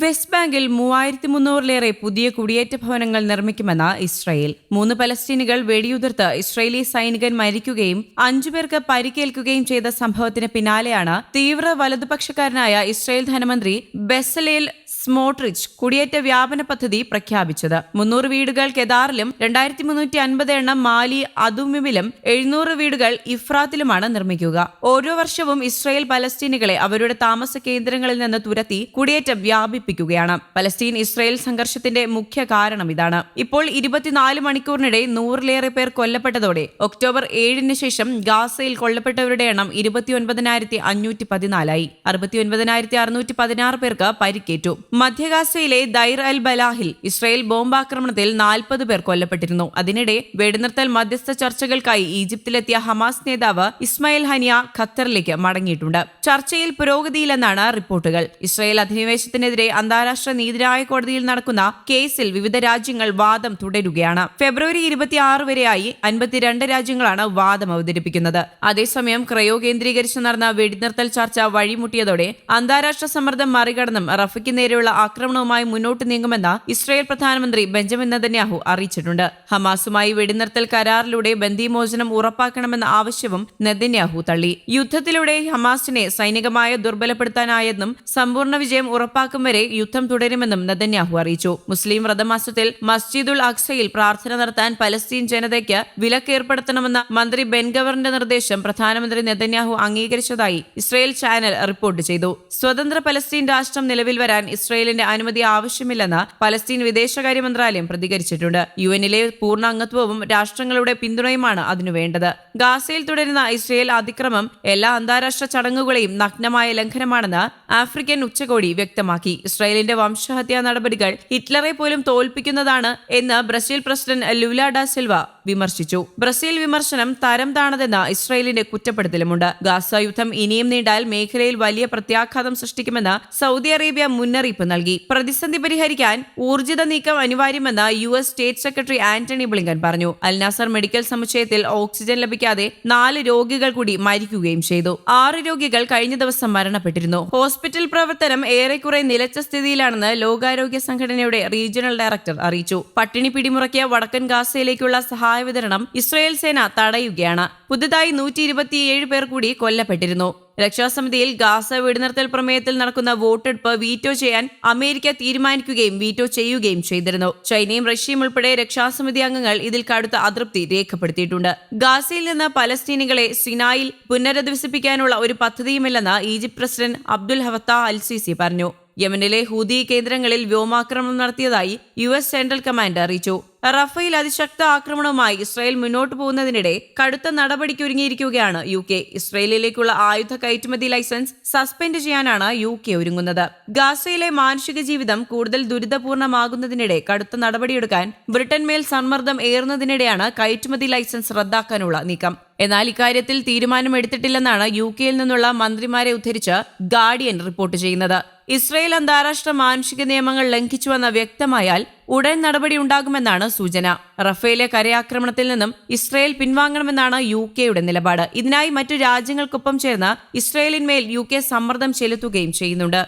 West ബാങ്കിൽ മൂവായിരത്തി മുന്നൂറിലേറെ പുതിയ കുടിയേറ്റ ഭവനങ്ങൾ നിർമ്മിക്കുമെന്ന് ഇസ്രായേൽ. മൂന്ന് പലസ്തീനുകൾ വെടിയുതിർത്ത് ഇസ്രായേലി സൈനികൻ മരിക്കുകയും അഞ്ചുപേർക്ക് പരിക്കേൽക്കുകയും ചെയ്ത സംഭവത്തിന് പിന്നാലെയാണ് തീവ്ര വലതുപക്ഷക്കാരനായ ഇസ്രായേൽ ധനമന്ത്രി ബെസലേൽ സ്മോട്രിച്ച് കുടിയേറ്റ വ്യാപന പദ്ധതി പ്രഖ്യാപിച്ചത്. മുന്നൂറ് വീടുകൾ കെദാറിലും രണ്ടായിരത്തി മുന്നൂറ്റി അൻപത് എണ്ണം മാലി അതുമിമിലും എഴുന്നൂറ് വീടുകൾ ഇഫ്രാത്തിലുമാണ് നിർമ്മിക്കുക. ഓരോ വർഷവും ഇസ്രായേൽ പലസ്തീനുകളെ അവരുടെ താമസ കേന്ദ്രങ്ങളിൽ നിന്ന് തുരത്തി കുടിയേറ്റം വ്യാപിപ്പിക്കുകയാണ്. പലസ്തീൻ ഇസ്രായേൽ സംഘർഷത്തിന്റെ മുഖ്യ കാരണം ഇതാണ്. ഇപ്പോൾ ഇരുപത്തിനാല് മണിക്കൂറിനിടെ നൂറിലേറെ പേർ കൊല്ലപ്പെട്ടതോടെ ഒക്ടോബർ ഏഴിന് ശേഷം ഗാസയിൽ കൊല്ലപ്പെട്ടവരുടെ എണ്ണം ഇരുപത്തിയൊൻപതിനായിരത്തി അഞ്ഞൂറ്റി പതിനാലായി അറുപത്തിയൊൻപതിനായിരത്തി അറുന്നൂറ്റി പതിനാറ് പേർക്ക് പരിക്കേറ്റു. മധ്യഗാസയിലെ ദൈർ അൽ ബലാഹിൽ ഇസ്രായേൽ ബോംബാക്രമണത്തിൽ നാൽപ്പത് പേർ കൊല്ലപ്പെട്ടിരുന്നു. അതിനിടെ വെടിനിർത്തൽ മധ്യസ്ഥ ചർച്ചകൾക്കായി ഈജിപ്തിലെത്തിയ ഹമാസ് നേതാവ് ഇസ്മായിൽ ഹനിയ ഖത്തറിലേക്ക് മടങ്ങിയിട്ടുണ്ട്. ചർച്ചയിൽ പുരോഗതിയിലെന്നാണ് റിപ്പോർട്ടുകൾ. ഇസ്രായേൽ അധിനിവേശത്തിനെതിരെ അന്താരാഷ്ട്ര നീതിന്യായ കോടതിയിൽ നടക്കുന്ന കേസിൽ വിവിധ രാജ്യങ്ങൾ വാദം തുടരുകയാണ്. ഫെബ്രുവരി ഇരുപത്തിയാറ് വരെയായി അൻപത്തിരണ്ട് രാജ്യങ്ങളാണ് വാദം അവതരിപ്പിക്കുന്നത്. അതേസമയം ക്രയോ കേന്ദ്രീകരിച്ച് നടന്ന വെടിനിർത്തൽ ചർച്ച വഴിമുട്ടിയതോടെ അന്താരാഷ്ട്ര സമ്മർദ്ദം മറികടന്നും റഫയ്ക്ക് നേരെയുള്ള ആക്രമണവുമായി മുന്നോട്ട് നീങ്ങുമെന്ന് ഇസ്രയേൽ പ്രധാനമന്ത്രി ബെഞ്ചമിൻ നെതന്യാഹു അറിയിച്ചിട്ടുണ്ട്. ഹമാസുമായി വെടിനിർത്തൽ കരാറിലൂടെ ബന്ദിമോചനം ഉറപ്പാക്കണമെന്ന ആവശ്യവും നെതന്യാഹു തള്ളി. യുദ്ധത്തിലൂടെ ഹമാസിനെ സൈനികമായ ദുർബലപ്പെടുത്താനായെന്നും സമ്പൂർണ വിജയം ഉറപ്പാക്കും വരെ യുദ്ധം തുടരുമെന്നും നെതന്യാഹു അറിയിച്ചു. മുസ്ലിം വ്രതമാസത്തിൽ മസ്ജിദുൽ അക്സയിൽ പ്രാർത്ഥന നടത്താൻ പലസ്തീൻ ജനതയ്ക്ക് വിലക്കേർപ്പെടുത്തണമെന്ന മന്ത്രി ബെൻഗവറിന്റെ നിർദ്ദേശം പ്രധാനമന്ത്രി നെതന്യാഹു അംഗീകരിച്ചതായി ഇസ്രയേൽ ചാനൽ റിപ്പോർട്ട് ചെയ്തു. സ്വതന്ത്ര പലസ്തീൻ രാഷ്ട്രം നിലവിൽ വരാൻ ഇസ്രായേലിന്റെ അനുമതി ആവശ്യമില്ലെന്ന് പലസ്തീൻ വിദേശകാര്യ മന്ത്രാലയം പ്രതികരിച്ചിട്ടുണ്ട്. യു എന്നിലെ പൂർണ അംഗത്വവും രാഷ്ട്രങ്ങളുടെ പിന്തുണയുമാണ് അതിനു വേണ്ടത്. ഗാസയിൽ തുടരുന്ന ഇസ്രയേൽ അതിക്രമം എല്ലാ അന്താരാഷ്ട്ര ചടങ്ങുകളെയും നഗ്നമായ ലംഘനമാണെന്ന് ആഫ്രിക്കൻ ഉച്ചകോടി വ്യക്തമാക്കി. ഇസ്രയേലിന്റെ വംശഹത്യാ നടപടികൾ ഹിറ്റ്ലറെ പോലും തോൽപ്പിക്കുന്നതാണ് എന്ന് Brazil president Lula da Silva വിമർശിച്ചു. ബ്രസീൽ വിമർശനം തരം താണതെന്ന ഇസ്രയേലിന്റെ കുറ്റപ്പെടുത്തലുമുണ്ട്. ഗാസ യുദ്ധം ഇനിയും നീണ്ടാൽ മേഖലയിൽ വലിയ പ്രത്യാഘാതം സൃഷ്ടിക്കുമെന്ന് സൗദി അറേബ്യ മുന്നറിയിപ്പ് നൽകി. പ്രതിസന്ധി പരിഹരിക്കാൻ ഊർജിത നീക്കം അനിവാര്യമെന്ന് U S state secretary Antony Blinken പറഞ്ഞു. അൽനാസർ മെഡിക്കൽ സമുച്ചയത്തിൽ ഓക്സിജൻ ലഭിക്കാതെ നാല് രോഗികൾ കൂടി മരിക്കുകയും ചെയ്തു. ആറ് രോഗികൾ കഴിഞ്ഞ ദിവസം മരണപ്പെട്ടിരുന്നു. ഹോസ്പിറ്റൽ പ്രവർത്തനം ഏറെക്കുറെ നിലച്ച സ്ഥിതിയിലാണെന്ന് ലോകാരോഗ്യ സംഘടനയുടെ റീജിയണൽ ഡയറക്ടർ അറിയിച്ചു. പട്ടിണി പിടിമുറക്കിയ വടക്കൻ ഗാസയിലേക്കുള്ള സഹായ വിതരണം ഇസ്രയേൽ സേന തടയുകയാണ്. പുതുതായി നൂറ്റി ഇരുപത്തിയേഴ് പേർ കൂടി കൊല്ലപ്പെട്ടിരുന്നു. രക്ഷാസമിതിയിൽ ഗാസ വെടിനിർത്തൽ പ്രമേയത്തിൽ നടക്കുന്ന വോട്ടെടുപ്പ് വീറ്റോ ചെയ്യാൻ അമേരിക്ക തീരുമാനിക്കുകയും വീറ്റോ ചെയ്യുകയും ചെയ്തിരുന്നു. ചൈനയും റഷ്യയും ഉൾപ്പെടെ രക്ഷാസമിതി അംഗങ്ങൾ ഇതിൽ കടുത്ത അതൃപ്തി രേഖപ്പെടുത്തിയിട്ടുണ്ട്. ഗാസയിൽ നിന്ന് പലസ്തീനികളെ സിനായിൽ പുനരധിവസിപ്പിക്കാനുള്ള ഒരു പദ്ധതിയുമില്ലെന്ന് Egypt president Abdul Fattah al Sisi പറഞ്ഞു. യമനിലെ ഹൂതി കേന്ദ്രങ്ങളിൽ വ്യോമാക്രമണം നടത്തിയതായി യു എസ് സെൻട്രൽ കമാൻഡ് അറിയിച്ചു. റഫേൽ അതിശക്ത ആക്രമണവുമായി ഇസ്രായേൽ മുന്നോട്ടു പോകുന്നതിനിടെ കടുത്ത നടപടിക്കൊരുങ്ങിയിരിക്കുകയാണ് യു കെ. ഇസ്രായേലിലേക്കുള്ള ആയുധ കയറ്റുമതി ലൈസൻസ് സസ്പെൻഡ് ചെയ്യാനാണ് യു കെ ഒരുങ്ങുന്നത്. ഗാസയിലെ മാനുഷിക ജീവിതം കൂടുതൽ ദുരിതപൂർണമാകുന്നതിനിടെ കടുത്ത നടപടിയെടുക്കാൻ ബ്രിട്ടൻ മേൽ സമ്മർദ്ദം ഏറുന്നതിനിടെയാണ് കയറ്റുമതി ലൈസൻസ് റദ്ദാക്കാനുള്ള നീക്കം. എന്നാൽ ഇക്കാര്യത്തിൽ തീരുമാനമെടുത്തിട്ടില്ലെന്നാണ് യു കെയിൽ നിന്നുള്ള മന്ത്രിമാരെ ഉദ്ധരിച്ച് ഗാർഡിയൻ റിപ്പോർട്ട് ചെയ്യുന്നത്. ഇസ്രയേൽ അന്താരാഷ്ട്ര മാനുഷിക നിയമങ്ങൾ ലംഘിച്ചുവെന്ന് വ്യക്തമായാൽ ഉടൻ നടപടി ഉണ്ടാകുമെന്നാണ് സൂചന. റഫേലെ കരയാക്രമണത്തിൽ നിന്നും ഇസ്രയേൽ പിൻവാങ്ങണമെന്നാണ് യു കെയുടെ നിലപാട്. ഇതിനായി മറ്റു രാജ്യങ്ങൾക്കൊപ്പം ചേർന്ന് ഇസ്രയേലിന്മേൽ യു കെ സമ്മർദ്ദം ചെലുത്തുകയും ചെയ്യുന്നുണ്ട്.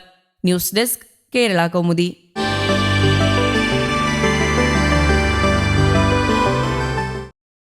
News desk Kerala Kaumudi.